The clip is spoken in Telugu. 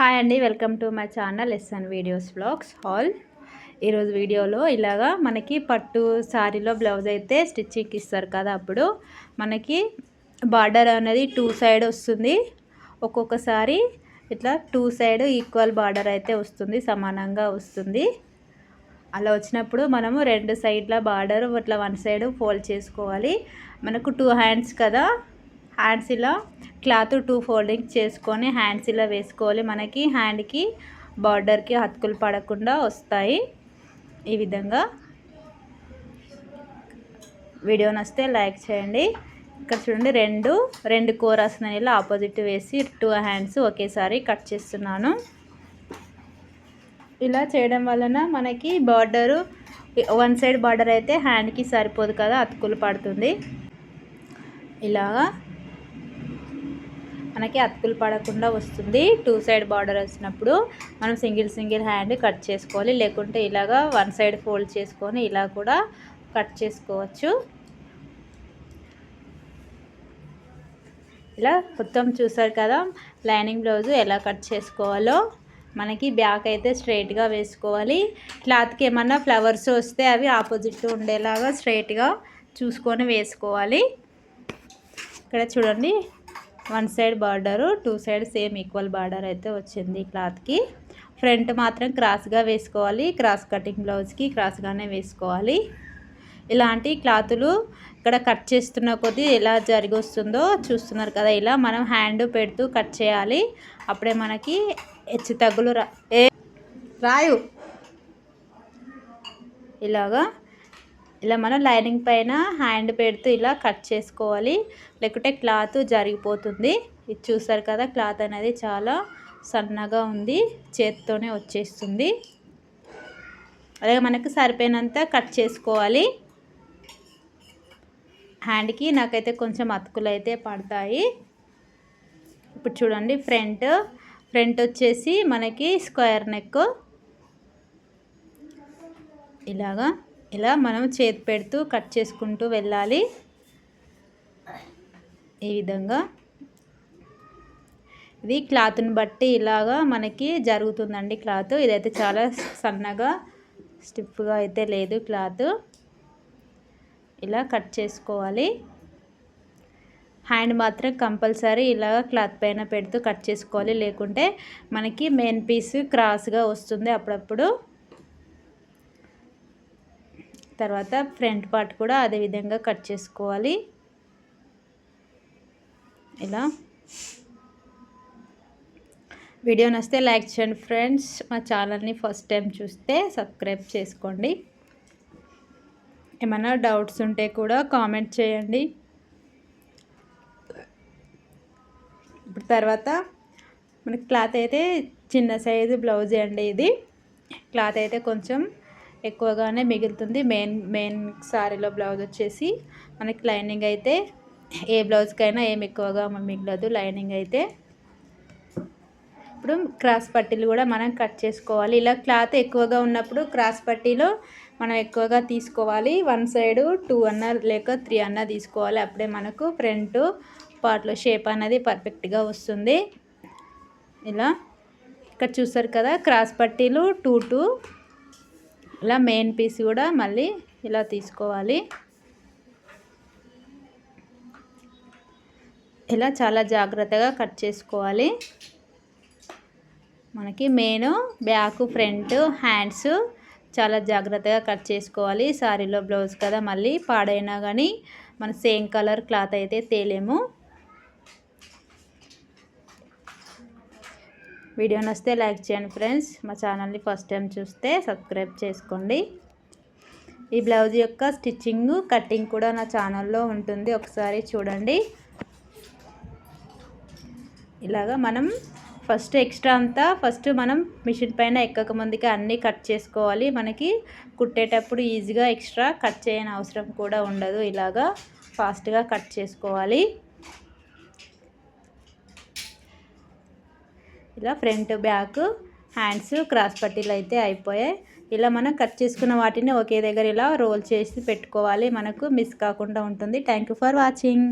హాయ్ అండి welcome to my channel SN videos blogs hall ఈరోజు వీడియోలో ఇలాగా మనకి పట్టు శారీలో బ్లౌజ్ అయితే స్టిచ్చింగ్ ఇస్తారు కదా అప్పుడు. మనకి బార్డర్ అనేది టూ సైడ్ వస్తుంది. ఒక్కొక్కసారి ఇట్లా టూ సైడ్ ఈక్వల్ బార్డర్ అయితే వస్తుంది సమానంగా వస్తుంది. అలా వచ్చినప్పుడు మనము రెండు సైడ్ల బార్డర్ ఇట్లా వన్ సైడ్ ఫోల్డ్ చేసుకోవాలి. మనకు టూ హ్యాండ్స్ కదా. హ్యాండ్స్లో క్లాత్ టూ ఫోల్డింగ్ చేసుకొని హ్యాండ్స్లో వేసుకోవాలి. మనకి హ్యాండ్కి బార్డర్కి హత్తుకులు పడకుండా వస్తాయి. ఈ విధంగా వీడియో నస్తే లైక్ చేయండి. ఇక్కడ చూడండి రెండు రెండు కోరాస్ ఇలా ఆపోజిట్ వేసి టూ హ్యాండ్స్ ఒకేసారి కట్ చేస్తున్నాను. ఇలా చేయడం వలన మనకి బార్డరు వన్ సైడ్ బార్డర్ అయితే హ్యాండ్కి సరిపోదు కదా అతుకులు పడుతుంది. ఇలాగా మనకి అతుకులు పడకుండా వస్తుంది. టూ సైడ్ బార్డర్ వచ్చినప్పుడు మనం సింగిల్ సింగిల్ హ్యాండ్ కట్ చేసుకోవాలి. లేకుంటే ఇలాగా వన్ సైడ్ ఫోల్డ్ చేసుకొని ఇలా కూడా కట్ చేసుకోవచ్చు. ఇలా మొత్తం చూసారు కదా లైనింగ్ బ్లౌజ్ ఎలా కట్ చేసుకోవాలో. మనకి బ్యాక్ అయితే స్ట్రైట్గా వేసుకోవాలి. క్లాత్కి ఏమన్నా ఫ్లవర్స్ వస్తే అవి ఆపోజిట్ ఉండేలాగా స్ట్రైట్గా చూసుకొని వేసుకోవాలి. ఇక్కడ చూడండి one side border two side same equal border అయితే వచ్చింది క్లాత్కి. ఫ్రంట్ మాత్రం క్రాస్గా వేసుకోవాలి క్రాస్ కటింగ్ బ్లౌజ్కి క్రాస్గానే వేసుకోవాలి. ఇలాంటి క్లాతులు ఇక్కడ కట్ చేస్తున్న కొద్దీ ఎలా జరిగి వస్తుందో చూస్తున్నారు కదా ఇలా మనం హ్యాండ్ పెడుతూ కట్ చేయాలి. అప్పుడే మనకి హెచ్చు తగ్గులు రా ఏ రాయు. ఇలాగా ఇలా మనం లైనింగ్ పైన హ్యాండ్ పెడుతూ ఇలా కట్ చేసుకోవాలి. లేకుంటే క్లాత్ జరిగిపోతుంది. ఇది చూసారు కదా క్లాత్ అనేది చాలా సన్నగా ఉంది. చేతితోనే వచ్చేస్తుంది. అలాగే మనకు సరిపోయినంత కట్ చేసుకోవాలి. హ్యాండ్కి నాకైతే కొంచెం అతుకులు అయితే పడతాయి. ఇప్పుడు చూడండి ఫ్రంట్. ఫ్రంట్ వచ్చేసి మనకి స్క్వేర్ నెక్. ఇలాగా. ఇలా మనం చేతి పెడుతూ కట్ చేసుకుంటూ వెళ్ళాలి. ఈ విధంగా. ఇది క్లాత్ని బట్టి ఇలాగా మనకి జరుగుతుందండి క్లాత్. ఇదైతే చాలా సన్నగా స్టిఫ్గా అయితే లేదు క్లాత్. ఇలా కట్ చేసుకోవాలి. హ్యాండ్ మాత్రం కంపల్సరీ ఇలాగ క్లాత్ పైన పెడుతూ కట్ చేసుకోవాలి. లేకుంటే మనకి మెయిన్ పీస్ క్రాస్గా వస్తుంది అప్పుడప్పుడు. తర్వాత ఫ్రంట్ పార్ట్ కూడా అదే విధంగా కట్ చేసుకోవాలి. ఇలా. వీడియో నస్తే లైక్ చేయండి ఫ్రెండ్స్. మా ఛానల్ని ఫస్ట్ టైం చూస్తే సబ్స్క్రైబ్ చేసుకోండి. ఏమైనా డౌట్స్ ఉంటే కూడా కామెంట్ చేయండి. ఇప్పుడు తర్వాత మనకి క్లాత్ అయితే చిన్న సైజు బ్లౌజ్ అండి ఇది. క్లాత్ అయితే కొంచెం ఎక్కువగానే మిగులుతుంది. మెయిన్ మెయిన్ శారీలో బ్లౌజ్ వచ్చేసి మనకి లైనింగ్ అయితే ఏ బ్లౌజ్కైనా ఏం ఎక్కువగా మిగలదు. లైనింగ్ అయితే ఇప్పుడు క్రాస్ పట్టీలు కూడా మనం కట్ చేసుకోవాలి. ఇలా క్లాత్ ఎక్కువగా ఉన్నప్పుడు క్రాస్ పట్టీలో మనం ఎక్కువగా తీసుకోవాలి. వన్ సైడు టూ అన్న లేక త్రీ అన్న తీసుకోవాలి. అప్పుడే మనకు ఫ్రంట్ పార్ట్లో షేప్ అనేది పర్ఫెక్ట్గా వస్తుంది. ఇలా ఇక్కడ చూస్తారు కదా క్రాస్ పట్టీలు టూ టూ ఇలా మెయిన్ పీస్ కూడా మళ్ళీ ఇలా తీసుకోవాలి. ఇలా చాలా జాగ్రత్తగా కట్ చేసుకోవాలి. మనకి మెయిన్ బ్యాక్ ఫ్రంట్ హ్యాండ్స్ చాలా జాగ్రత్తగా కట్ చేసుకోవాలి. సారీలో బ్లౌజ్ కదా మళ్ళీ పాడైనా కానీ మన సేమ్ కలర్ క్లాత్ అయితే తేలేము. వీడియో నచ్చితే లైక్ చేయండి ఫ్రెండ్స్. మా ఛానల్ని ఫస్ట్ టైం చూస్తే సబ్స్క్రైబ్ చేసుకోండి. ఈ బ్లౌజ్ యొక్క స్టిచ్చింగ్ కటింగ్ కూడా నా ఛానల్లో ఉంటుంది. ఒకసారి చూడండి. ఇలాగా మనం ఫస్ట్ ఎక్స్ట్రా అంతా ఫస్ట్ మనం మిషన్ పైన ఎక్కక ముందుకి అన్నీ కట్ చేసుకోవాలి. మనకి కుట్టేటప్పుడు ఈజీగా ఎక్స్ట్రా కట్ చేయని అవసరం కూడా ఉండదు. ఇలాగా ఫాస్ట్గా కట్ చేసుకోవాలి. ఇలా ఫ్రంట్ బ్యాక్ హ్యాండ్స్ క్రాస్ పట్టీలు అయితే అయిపోయాయి. ఇలా మనం కట్ చేసుకున్న వాటిని ఒకే దగ్గర ఇలా రోల్ చేసి పెట్టుకోవాలి. మనకు మిస్ కాకుండా ఉంటుంది. Thank for watching